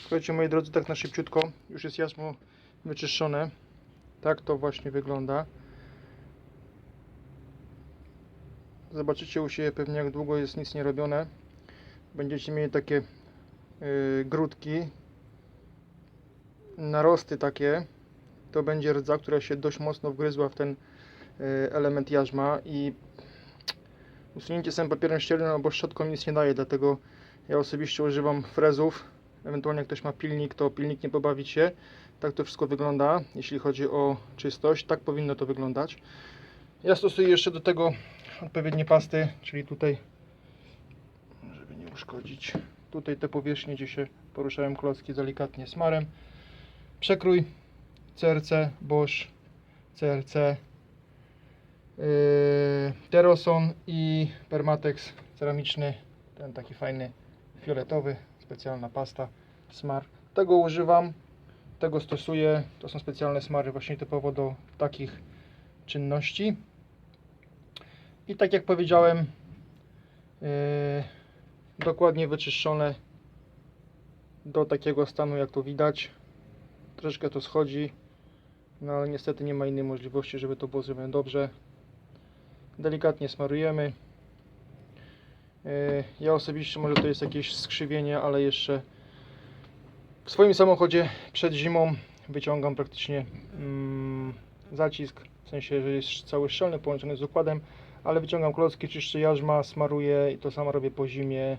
Słuchajcie moi drodzy, tak na szybciutko, już jest jasno wyczyszczone. Tak to właśnie wygląda. Zobaczycie u siebie pewnie jak długo jest nic nie robione. Będziecie mieli takie yy, grudki, narosty takie. To będzie rdza, która się dość mocno wgryzła w ten yy, element jarzma i usunięcie samym papierem ściernym albo szczotką nic nie daje, dlatego ja osobiście używam frezów. Ewentualnie ktoś ma pilnik, to pilnik nie pobawić się. Tak to wszystko wygląda, jeśli chodzi o czystość. Tak powinno to wyglądać. Ja stosuję jeszcze do tego odpowiednie pasty, czyli tutaj, żeby nie uszkodzić, tutaj te powierzchnie, gdzie się poruszają klocki, delikatnie smarem. Przekrój CRC, Bosch, CRC, yy, Teroson i Permatex ceramiczny, ten taki fajny fioletowy, specjalna pasta, smar. Tego używam, tego stosuję. To są specjalne smary właśnie typowo do takich czynności. I tak jak powiedziałem, yy, dokładnie wyczyszczone do takiego stanu jak to widać. Troszkę to schodzi, no ale niestety nie ma innej możliwości, żeby to było zrobione dobrze. Delikatnie smarujemy. Ja osobiście, może to jest jakieś skrzywienie, ale jeszcze w swoim samochodzie przed zimą wyciągam praktycznie mm, zacisk, w sensie, że jest cały szczelny połączony z układem, ale wyciągam klocki, czyszczę jarzma, smaruję i to samo robię po zimie.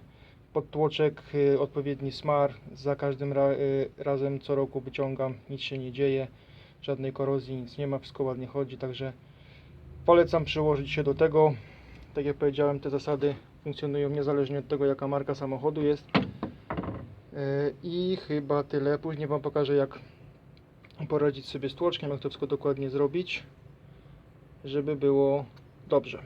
Podtłoczek, y, odpowiedni smar, za każdym ra, y, razem co roku wyciągam, nic się nie dzieje, żadnej korozji, nic nie ma, wszystko ładnie chodzi, także polecam przyłożyć się do tego. Tak jak powiedziałem, te zasady funkcjonują niezależnie od tego, jaka marka samochodu jest. Yy, I chyba tyle. Później Wam pokażę, jak poradzić sobie z tłoczkiem, jak to wszystko dokładnie zrobić, żeby było dobrze.